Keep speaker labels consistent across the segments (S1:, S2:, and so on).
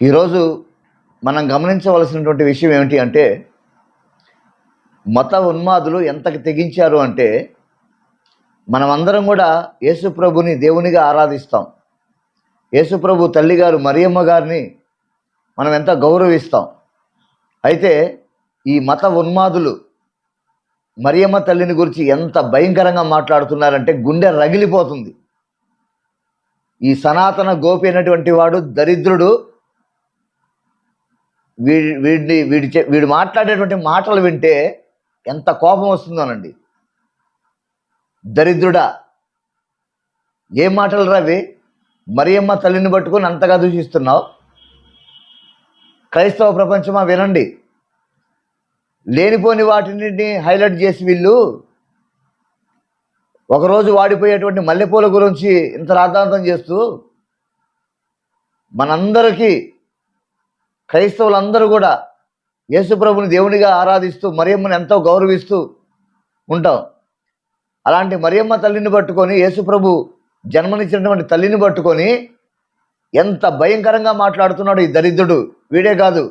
S1: ఈరోజు మనం గమనించవలసినటువంటి విషయం ఏమిటి అంటే మత ఉన్మాదులు ఎంతకు తెగించారు అంటే మనమందరం కూడా యేసుప్రభుని దేవునిగా ఆరాధిస్తాం. యేసుప్రభు తల్లిగారు మరియమ్మ గారిని మనం ఎంత గౌరవిస్తాం. అయితే ఈ మత ఉన్మాదులు మరియమ్మ తల్లిని గురించి ఎంత భయంకరంగా మాట్లాడుతున్నారంటే గుండె రగిలిపోతుంది. ఈ సనాతన గోపి అయినటువంటి వాడు దరిద్రుడు వీడి వీడిని వీడి చే- వీడు మాట్లాడేటువంటి మాటలు వింటే ఎంత కోపం వస్తుందోనండి దరిద్రుడా ఏ మాటలు రవి? మరియమ్మ తల్లిని పట్టుకొని అంతగా దూషిస్తున్నావు? క్రైస్తవ ప్రపంచమా వినండి. లేనిపోని వాటిని హైలైట్ చేసి వీళ్ళు ఒకరోజు వాడిపోయేటువంటి మల్లెపూల గురించి ఇంత రాద్ధాంతం చేస్తూ మనందరికీ క్రైస్తవులందరూ కూడా యేసుప్రభుని దేవునిగా ఆరాధిస్తూ మరియమ్మను ఎంతో గౌరవిస్తూ ఉంటాం. అలాంటి మరియమ్మ తల్లిని పట్టుకొని యేసుప్రభు జన్మనిచ్చినటువంటి తల్లిని పట్టుకొని ఎంత భయంకరంగా మాట్లాడుతున్నాడు ఈ దరిద్రుడు. వీడే కాదు.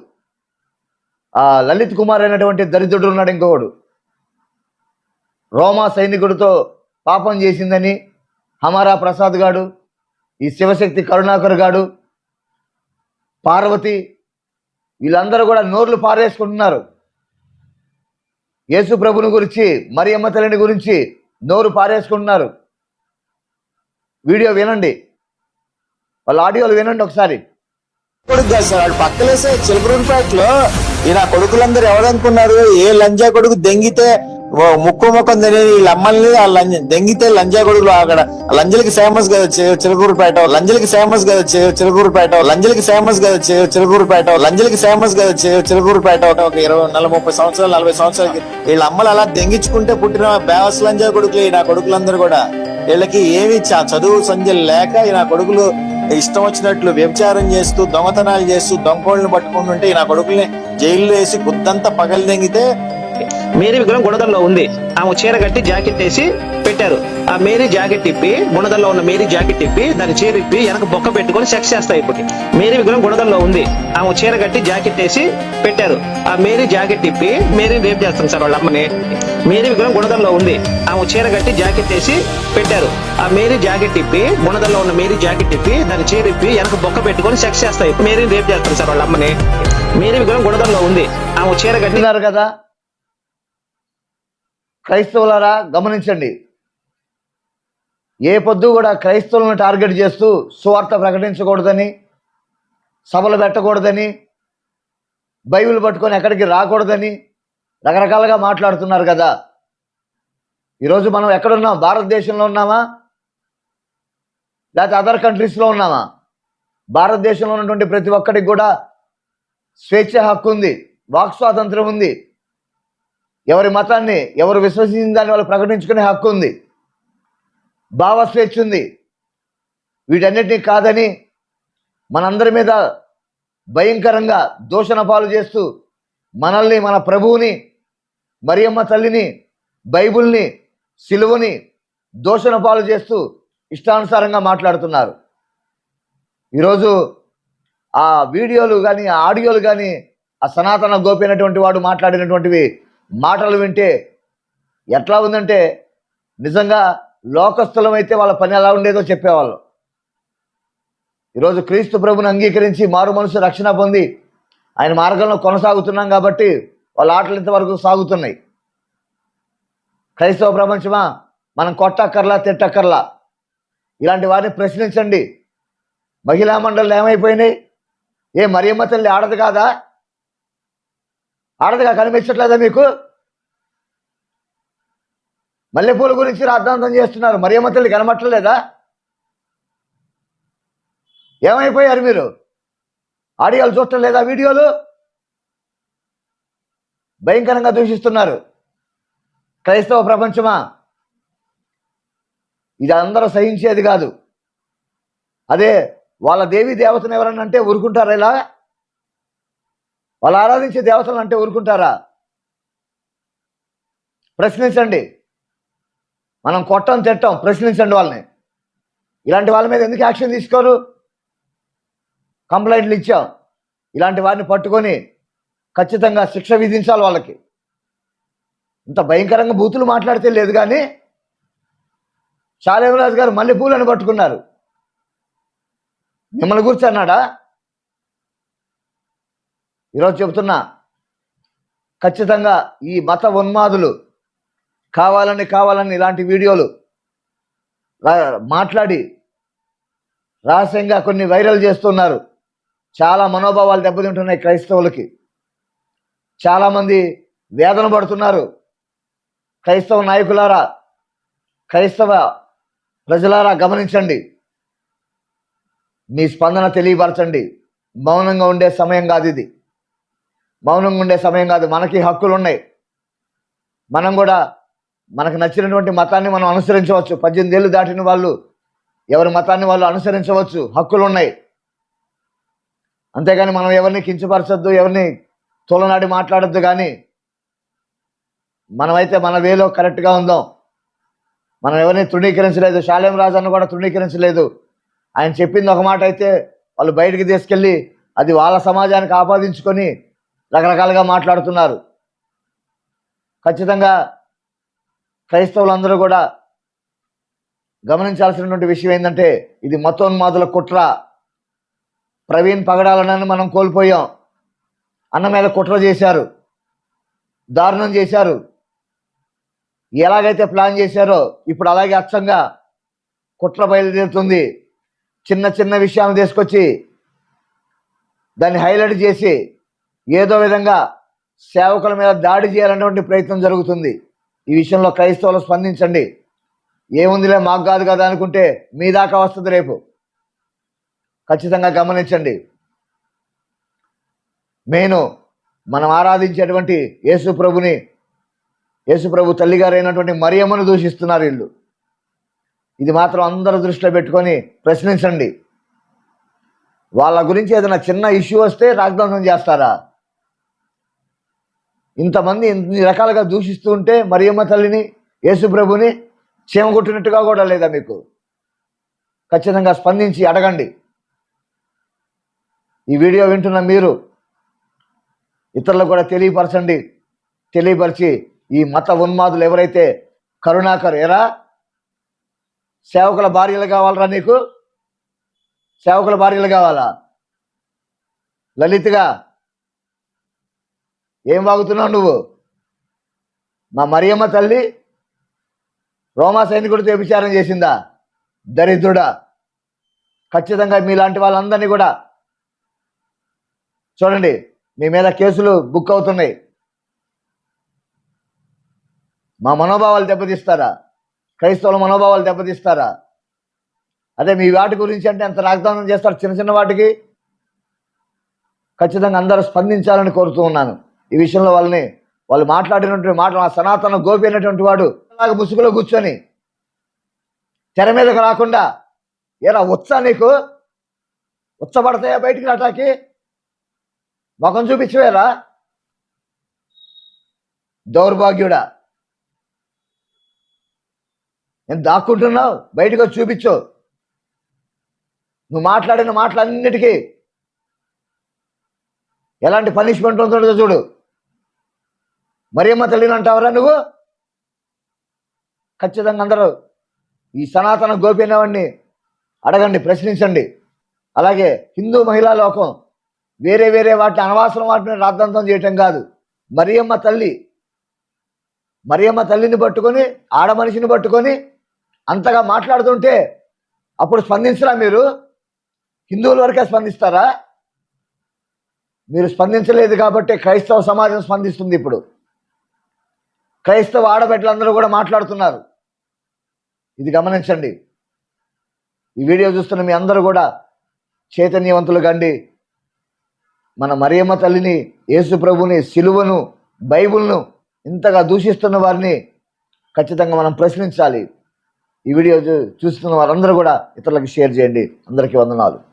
S1: ఆ లలిత్ కుమార్ అయినటువంటి దరిద్రుడు ఉన్నాడు ఇంకొకడు. రోమా సైనికుడితో పాపం చేసిందని హమారా ప్రసాద్ గాడు ఈ శివశక్తి కరుణాకర్ గాడు పార్వతి వీళ్ళందరూ కూడా నోర్లు పారేసుకుంటున్నారు. యేసు ప్రభుని గురించి మరియమ్మ తల్లిని గురించి నోరు పారేసుకుంటున్నారు. వీడియో వినండి. వాళ్ళ ఆడియోలు వినండి ఒకసారి.
S2: కొడుకు కాదు సార్ వాడు పక్కలేసే చిలకరూరుపేటలో ఈ కొడుకులందరూ ఎవరనుకున్నారు? ఏ లంజా కొడుకు దెంగితే ముక్కు ముఖం తెలియని వీళ్ళ అమ్మల్ని ఆ లంజ దెంగితే లంజా కొడుకులు అక్కడ. లంజలకి ఫేమస్ కదా చిలకూరుపేట. లంజలకి ఫేమస్ కదా చిలకూరుపేట. లంజలకి ఫేమస్ కదా చిలకూరుపేట. లంజలకి ఫేమస్ కదా చిలకూరుపేట. ఒక ఇరవై నలభై ముప్పై సంవత్సరాలు నలభై సంవత్సరాలకి వీళ్ళ అమ్మలు అలా దెంగించుకుంటే పుట్టిన బేవస్ లంజా కొడుకులు నా కొడుకులందరూ కూడా. వీళ్ళకి ఏమి చదువు సంధ్యలు లేక నా కొడుకులు ఇష్టం వచ్చినట్లు వ్యభిచారం చేస్తూ దొంగతనాలు చేస్తూ దొంగకోళ్ళని పట్టుకుంటుంటే నా కొడుకుల్ని జైల్లో వేసి గుద్దంతా పగలు దెంగితే
S3: మేరీ విగ్రహం గుణదల్లో ఉంది. ఆమె చీర కట్టి జాకెట్ వేసి పెట్టారు. ఆ మేరీ జాకెట్ తిప్పి గుణదల్లో ఉన్న మేరీ జాకెట్ తిప్పి దాని చీర ఇప్పి వెనక బొక్క పెట్టుకొని సెక్స్ చేస్తాయి ఇప్పుడు మేరీ విగ్రహం గుణదల్లో ఉంది. ఆమె చీర కట్టి జాకెట్ వేసి పెట్టారు. ఆ మేరీ జాకెట్ తిప్పి మేరీ రేప్ చేస్తాం సార్ వాళ్ళ అమ్మని. మేరీ విగ్రహం గుణదల్లో ఉంది. ఆమె చీర కట్టి జాకెట్ వేసి పెట్టారు. ఆ మేరీ జాకెట్ తిప్పి గుణదల్లో ఉన్న మేరీ జాకెట్ ఇప్పి దాని చీర ఇప్పి వెనక బొక్క పెట్టుకొని సెక్స్ చేస్తాయి. మేరీ రేప్ చేస్తాం సార్ వాళ్ళ అమ్మని. మేరీ విగ్రహం గుణదల్లో ఉంది. ఆమె చీర
S1: కట్టినారు కదా. క్రైస్తవులారా గమనించండి. ఏ పొద్దు కూడా క్రైస్తవులను టార్గెట్ చేస్తూ సువార్త ప్రకటించకూడదని సభలు పెట్టకూడదని బైబిల్ పట్టుకొని ఎక్కడికి రాకూడదని రకరకాలుగా మాట్లాడుతున్నారు కదా. ఈరోజు మనం ఎక్కడున్నాం? భారతదేశంలో ఉన్నామా? లేకపోతే అదర్ కంట్రీస్లో ఉన్నామా? భారతదేశంలో ఉన్నటువంటి ప్రతి ఒక్కడికి కూడా స్వేచ్ఛ హక్కు ఉంది వాక్ స్వాతంత్రం ఉంది. ఎవరి మతాన్ని ఎవరు విశ్వసించిన దాన్ని వాళ్ళు ప్రకటించుకునే హక్కు ఉంది. భావ స్వేచ్ఛ ఉంది. వీటన్నిటినీ కాదని మనందరి మీద భయంకరంగా దూషణ పాలు చేస్తూ మనల్ని మన ప్రభువుని మరియమ్మ తల్లిని బైబుల్ని సిలువని దూషణ పాలు చేస్తూ ఇష్టానుసారంగా మాట్లాడుతున్నారు. ఈరోజు ఆ వీడియోలు కానీ ఆ ఆడియోలు కానీ ఆ సనాతన గోపి అయినటువంటి వాడు మాట్లాడినటువంటివి మాటలు వింటే ఎట్లా ఉందంటే నిజంగా లోకస్థలం అయితే వాళ్ళ పని ఎలా ఉండేదో చెప్పేవాళ్ళు. ఈరోజు క్రీస్తు ప్రభుని అంగీకరించి మారు మనసు రక్షణ పొంది ఆయన మార్గంలో కొనసాగుతున్నాం కాబట్టి వాళ్ళ ఆటలు ఇంతవరకు సాగుతున్నాయి. క్రైస్తవ ప్రపంచమా? మనం కొట్టక్కర్లా తిట్టక్కర్లా? ఇలాంటి వారిని ప్రశ్నించండి. మహిళా మండళ్ళు ఏమైపోయినాయి? ఏ మరియమ్మ తల్లి ఆడదు కాదా? ఆడదిగా కనిపించట్లేదా మీకు? మల్లెపూల గురించి రాద్ధాంతం చేస్తున్నారు. మరియమ్మ తల్లి కనబట్టలేదా? ఏమైపోయారు మీరు? ఆడియోలు చూడటం లేదా వీడియోలు? భయంకరంగా దూషిస్తున్నారు. క్రైస్తవ ప్రపంచమా? ఇది అందరూ సహించేది కాదు. అదే వాళ్ళ దేవి దేవతను ఎవరన్నా అంటే ఊరుకుంటారా ఇలా? వాళ్ళు ఆరాధించే దేవతలు అంటే ఊరుకుంటారా? ప్రశ్నించండి. మనం కొట్టం తిట్టం ప్రశ్నించండి వాళ్ళని. ఇలాంటి వాళ్ళ మీద ఎందుకు యాక్షన్ తీసుకోరు? కంప్లైంట్లు ఇచ్చాం. ఇలాంటి వారిని పట్టుకొని ఖచ్చితంగా శిక్ష విధించాలి వాళ్ళకి. ఇంత భయంకరంగా బూతులు మాట్లాడితే లేదు కానీ శాలేమరాజు గారు మల్లెపూలను పట్టుకున్నారు. మిమ్మల్ని గురించి అన్నాడా ఈరోజు చెబుతున్నా ఖచ్చితంగా ఈ మత ఉన్మాదులు కావాలని కావాలని ఇలాంటి వీడియోలు మాట్లాడి రహస్యంగా కొన్ని వైరల్ చేస్తున్నారు. చాలా మనోభావాలు దెబ్బతింటున్నాయి క్రైస్తవులకి. చాలామంది వేదన పడుతున్నారు. క్రైస్తవ నాయకులారా క్రైస్తవ ప్రజలారా గమనించండి. మీ స్పందన తెలియపరచండి. మౌనంగా ఉండే సమయం కాదు ఇది. మౌనంగా ఉండే సమయం కాదు. మనకి హక్కులు ఉన్నాయి మనం కూడా మనకు నచ్చినటువంటి మతాన్ని మనం అనుసరించవచ్చు. పద్దెనిమిది ఏళ్ళు దాటిన వాళ్ళు ఎవరి మతాన్ని వాళ్ళు అనుసరించవచ్చు. హక్కులు ఉన్నాయి అంతేగాని మనం ఎవరిని కించపరచొద్దు ఎవరిని తోలనాడి మాట్లాడొద్దు కానీ మనమైతే మన వేలో కరెక్ట్గా ఉందాం. మనం ఎవరిని తృణీకరించలేదు. శాలేం రాజాను కూడా తృణీకరించలేదు. ఆయన చెప్పింది ఒక మాట అయితే వాళ్ళు బయటికి తీసుకెళ్ళి అది వాళ్ళ సమాజానికి ఆపాదించుకొని రకరకాలుగా మాట్లాడుతున్నారు. ఖచ్చితంగా క్రైస్తవులందరూ కూడా గమనించాల్సినటువంటి విషయం ఏంటంటే ఇది మతోన్మాదుల కుట్ర. ప్రవీణ్ పగడాలనని మనం కోల్పోయాం. అన్న మీద కుట్ర చేశారు. దారుణం చేశారు. ఎలాగైతే ప్లాన్ చేశారో ఇప్పుడు అలాగే అచ్చంగా కుట్ర బయలుదేరుతుంది. చిన్న చిన్న విషయాలు తీసుకొచ్చి దాన్ని హైలైట్ చేసి ఏదో విధంగా సేవకుల మీద దాడి చేయాలనేటువంటి ప్రయత్నం జరుగుతుంది. ఈ విషయంలో క్రైస్తవులు స్పందించండి. ఏముందిలే మాకు కాదు కదా అనుకుంటే మీ దాకా వస్తుంది రేపు. ఖచ్చితంగా గమనించండి. నేను మనం ఆరాధించేటువంటి యేసు ప్రభుని యేసు ప్రభు తల్లిగారైనటువంటి మరియమ్మను దూషిస్తున్నారు వీళ్ళు. ఇది మాత్రం అందరు దృష్టిలో పెట్టుకొని ప్రశ్నించండి. వాళ్ళ గురించి ఏదైనా చిన్న ఇష్యూ వస్తే రాగ్దంసం చేస్తారా? ఇంతమంది ఇన్ని రకాలుగా దూషిస్తూ ఉంటే మరియమ్మ తల్లిని యేసుప్రభుని ప్రభుని కొట్టినట్టుగా కూడా లేదా మీకు? ఖచ్చితంగా స్పందించి అడగండి. ఈ వీడియో వింటున్న మీరు ఇతరులకు కూడా తెలియపరచండి. తెలియపరిచి ఈ మత ఉన్మాదులు ఎవరైతే కరుణాకర్ ఎరా సేవకుల భార్యలు కావాలరా నీకు? సేవకుల భార్యలు కావాలా? లలిత్గా ఏం వాగుతున్నావు నువ్వు? మా మరియమ్మ తల్లి రోమా సైనికుడితో వ్యభిచారం చేసిందా? దరిద్రుడా. ఖచ్చితంగా మీలాంటి వాళ్ళందరినీ కూడా చూడండి మీ మీద కేసులు బుక్ అవుతున్నాయి. మా మనోభావాలు దెబ్బతీస్తారా? క్రైస్తవుల మనోభావాలు దెబ్బతీస్తారా? అదే మీ వాటి గురించి అంటే ఎంత రాగ్దానం చేస్తారు చిన్న చిన్న వాటికి? ఖచ్చితంగా అందరూ స్పందించాలని కోరుతూ ఉన్నాను. ఈ విషయంలో వాళ్ళని వాళ్ళు మాట్లాడినటువంటి మాటలు ఆ సనాతన గోపి అనేటువంటి వాడు అలాగ ముసుగులో కూర్చొని తెర మీదకు రాకుండా ఏరా వచ్చా నీకు? ఉచ్చబడతాయా బయటికి రాటాకి ముఖం చూపించవేరా? దౌర్భాగ్యుడా. నేను దాక్కుంటున్నావు? బయటకు వచ్చి చూపించు. నువ్వు మాట్లాడిన మాటలన్నిటికీ ఎలాంటి పనిష్మెంట్ ఉంటుందో చూడు. మరియమ్మ తల్లిని అంటావరా నువ్వు? ఖచ్చితంగా అందరూ ఈ సనాతన గోపి అనేవాడిని అడగండి ప్రశ్నించండి. అలాగే హిందూ మహిళా లోకం వేరే వేరే వాటిని అనవసరం వాటిని రాద్ధాంతం చేయటం కాదు. మరియమ్మ తల్లి మరియమ్మ తల్లిని పట్టుకొని ఆడ మనిషిని పట్టుకొని అంతగా మాట్లాడుతుంటే అప్పుడు స్పందించరా మీరు? హిందువుల వరకే స్పందిస్తారా? మీరు స్పందించలేదు కాబట్టి క్రైస్తవ సమాజం స్పందిస్తుంది ఇప్పుడు. క్రైస్తవ ఆడబిడ్డలందరూ కూడా మాట్లాడుతున్నారు. ఇది గమనించండి. ఈ వీడియో చూస్తున్న మీ అందరూ కూడా చైతన్యవంతులు కండి. మన మరియమ్మ తల్లిని యేసు ప్రభుని సిలువను బైబుల్ను ఇంతగా దూషిస్తున్న వారిని ఖచ్చితంగా మనం ప్రశ్నించాలి. ఈ వీడియో చూ- చూస్తున్న వారందరూ కూడా ఇతరులకు షేర్ చేయండి. అందరికీ వందనాలు.